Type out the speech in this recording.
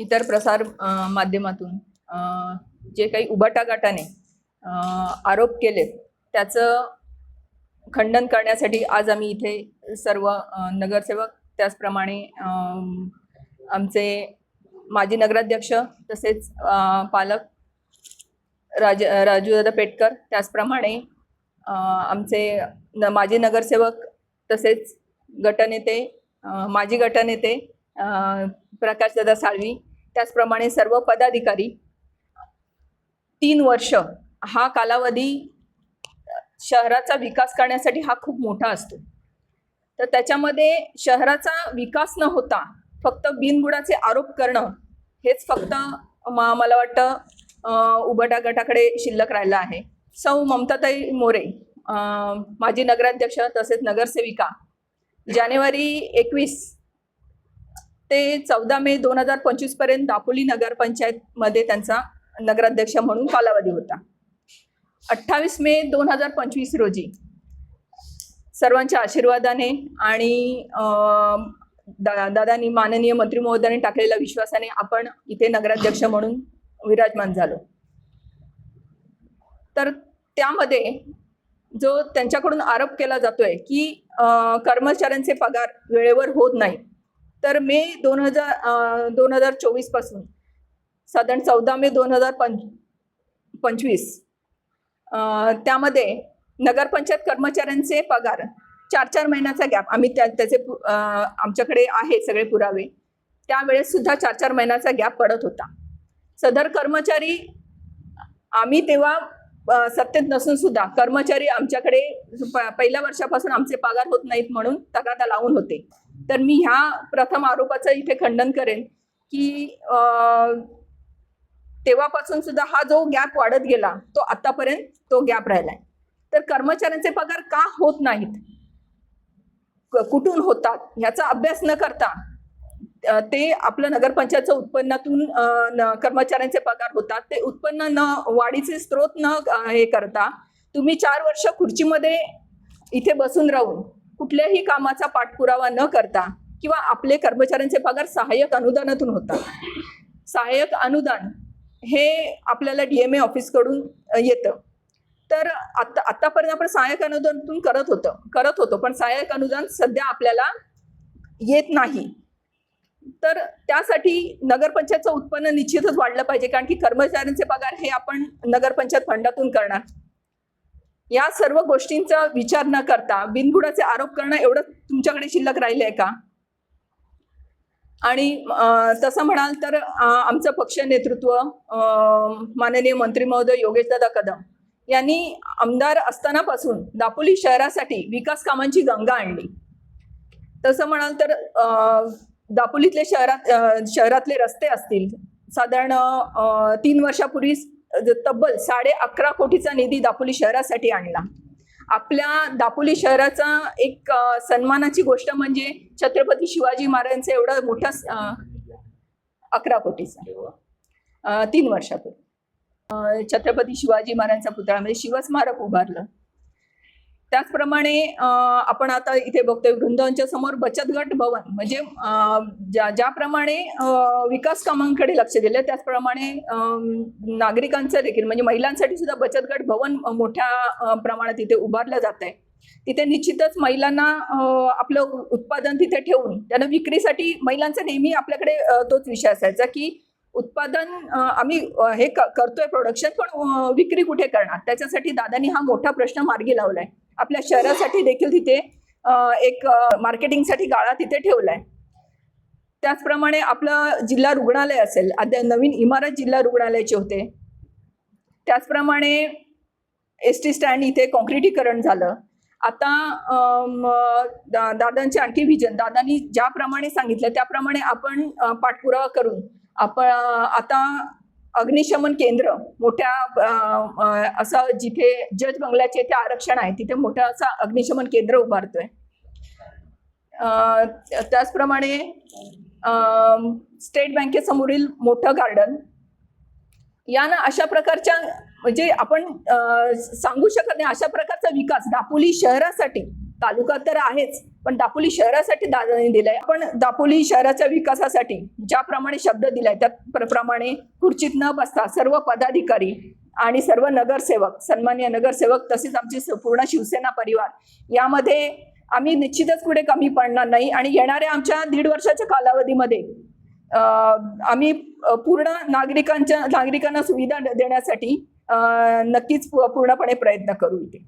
इतर प्रसार माध्यमातून जे काही उबाटा गटाने आरोप केलेत त्याचं खंडन करण्यासाठी आज आम्ही इथे सर्व नगरसेवक त्याचप्रमाणे आमचे माजी नगराध्यक्ष तसेच पालक राज राजूदादा पेटकर त्याचप्रमाणे आमचे न माजी नगरसेवक तसेच गटनेते माजी गटनेते प्रकाशदादा साळवी त्याचप्रमाणे सर्व पदाधिकारी तीन वर्ष हा कालावधी शहराचा विकास करण्यासाठी हा खूप मोठा असतो. तर त्याच्यामध्ये शहराचा विकास न होता फक्त बिनबुडाचे आरोप करणं हेच फक्त मला वाटतं उभटा गटाकडे शिल्लक राहिलं आहे. सौ ममताताई मोरे माजी नगराध्यक्ष तसेच नगरसेविका जानेवारी एकवीस ते चौदा मे दोन हजार पंचवीसपर्यंत दापोली नगरपंचायतमध्ये त्यांचा नगराध्यक्ष म्हणून कालावधी होता. अठ्ठावीस मे दोन हजार पंचवीस रोजी सर्वांच्या आशीर्वादाने आणि दा दादांनी माननीय मंत्री महोदयाने टाकलेल्या विश्वासाने आपण इथे नगराध्यक्ष म्हणून विराजमान झालो. तर त्यामध्ये जो त्यांच्याकडून आरोप केला जातोय की कर्मचाऱ्यांचे पगार वेळेवर होत नाही तर मे दोन हजार दोन हजार चोवीसपासून साधारण चौदा मे दोन हजार पंच पंचवीस त्यामध्ये नगरपंचायत कर्मचाऱ्यांचे पगार चार चार महिन्याचा गॅप आम्ही त्या त्याचे आमच्याकडे आहे सगळे पुरावे. त्यावेळेस सुद्धा चार चार महिन्याचा गॅप पडत होता. सदर कर्मचारी आम्ही तेव्हा सत्तेत नसून सुद्धा कर्मचारी आमच्याकडे पहिल्या वर्षापासून आमचे पगार होत नाहीत म्हणून तगादा लावून होते. तर मी ह्या प्रथम आरोपाचं इथे खंडन करेन की तेव्हापासून सुद्धा हा जो गॅप वाढत गेला तो आतापर्यंत तो गॅप राहिलाय. तर कर्मचाऱ्यांचे पगार का होत नाहीत? कुठून होतात? ह्याचा अभ्यास न करता ते आपलं नगरपंचायतचं उत्पन्नातून कर्मचाऱ्यांचे पगार होतात. ते उत्पन्न न वाढीचे स्रोत न हे करता तुम्ही चार वर्ष खुर्चीमध्ये इथे बसून राहून कुठल्याही कामाचा पाठपुरावा न करता किंवा आपले कर्मचाऱ्यांचे पगार सहाय्यक अनुदानातून होतात. सहाय्यक अनुदान हे आपल्याला डी एम ए ऑफिसकडून येतं. तर आता आतापर्यंत आपण सहाय्यक अनुदानातून करत होतं करत होतो पण सहाय्यक अनुदान सध्या आपल्याला येत नाही. तर त्यासाठी नगरपंचायतचं उत्पन्न निश्चितच वाढलं पाहिजे कारण की कर्मचाऱ्यांचे पगार हे आपण नगरपंचायत फंडातून करणार. या सर्व गोष्टींचा विचार न करता बिनबुडाचे आरोप करणं एवढं तुमच्याकडे शिल्लक राहिले आहे का? आणि तसं म्हणाल तर आमचं पक्ष नेतृत्व माननीय मंत्री महोदय योगेशदादा कदम यांनी आमदार असतानापासून दापोली शहरासाठी विकास कामांची गंगा आणली. तसं म्हणाल तर दापोलीतले शहरात शहरातले रस्ते असतील. साधारण तीन वर्षापूर्वी तब्बल साडे अकरा कोटीचा निधी दापोली शहरासाठी आणला. आपल्या दापोली शहराचा एक सन्मानाची गोष्ट म्हणजे छत्रपती शिवाजी महाराजांचं एवढं मोठा अकरा कोटीचा. तीन वर्षापूर्वी. छत्रपती शिवाजी महाराजांचा पुतळा म्हणजे शिवस्मारक उभारलं. त्याचप्रमाणे आपण आता इथे बघतोय वृंदावनच्या समोर बचत गट भवन. म्हणजे ज्या ज्याप्रमाणे विकास कामांकडे लक्ष दिलं त्याचप्रमाणे नागरिकांचं देखील म्हणजे महिलांसाठी सुद्धा बचत गट भवन मोठ्या प्रमाणात इथे उभारलं जात आहे तिथे निश्चितच महिलांना आपलं उत्पादन तिथे ठेवून त्यांना विक्रीसाठी महिलांचा नेहमी आपल्याकडे तोच विषय असायचा की उत्पादन आम्ही हे करतोय प्रोडक्शन पण विक्री कुठे करणार? त्याच्यासाठी दादांनी हा मोठा प्रश्न मार्गी लावलाय. आपल्या शहरासाठी देखील तिथे एक मार्केटिंगसाठी गाळा तिथे ठेवला आहे त्याचप्रमाणे आपलं जिल्हा रुग्णालय असेल अद्या नवीन इमारत जिल्हा रुग्णालयाचे होते. त्याचप्रमाणे एस टी स्टँड इथे कॉन्क्रिटीकरण झालं. आता दा- दादांचे आणखी व्हिजन दादांनी ज्याप्रमाणे सांगितलं त्याप्रमाणे आपण पाठपुरावा करून आपण आता अग्निशमन केंद्र मोठ्या असं जिथे जज बंगल्याचे ते आरक्षण आहे तिथे मोठं असं अग्निशमन केंद्र उभारतोय. त्याचप्रमाणे स्टेट बँकेसमोरील मोठं गार्डन. यानं अशा प्रकारच्या म्हणजे आपण सांगू शकत नाही अशा प्रकारचा विकास दापोली शहरासाठी तालुका तर आहेच पण दापोली शहरासाठी दादाने दिलाय. आपण दापोली शहराच्या विकासासाठी ज्याप्रमाणे शब्द दिलाय त्या प्रमाणे खुर्चीत न बसता सर्व पदाधिकारी आणि सर्व नगरसेवक सन्मान्य नगरसेवक तसेच आमची पूर्ण शिवसेना परिवार यामध्ये आम्ही निश्चितच पुढे कमी पडणार नाही आणि येणाऱ्या आमच्या दीड वर्षाच्या कालावधीमध्ये आम्ही पूर्ण नागरिकांच्या नागरिकांना सुविधा देण्यासाठी नक्कीच पूर्णपणे प्रयत्न करू इथे.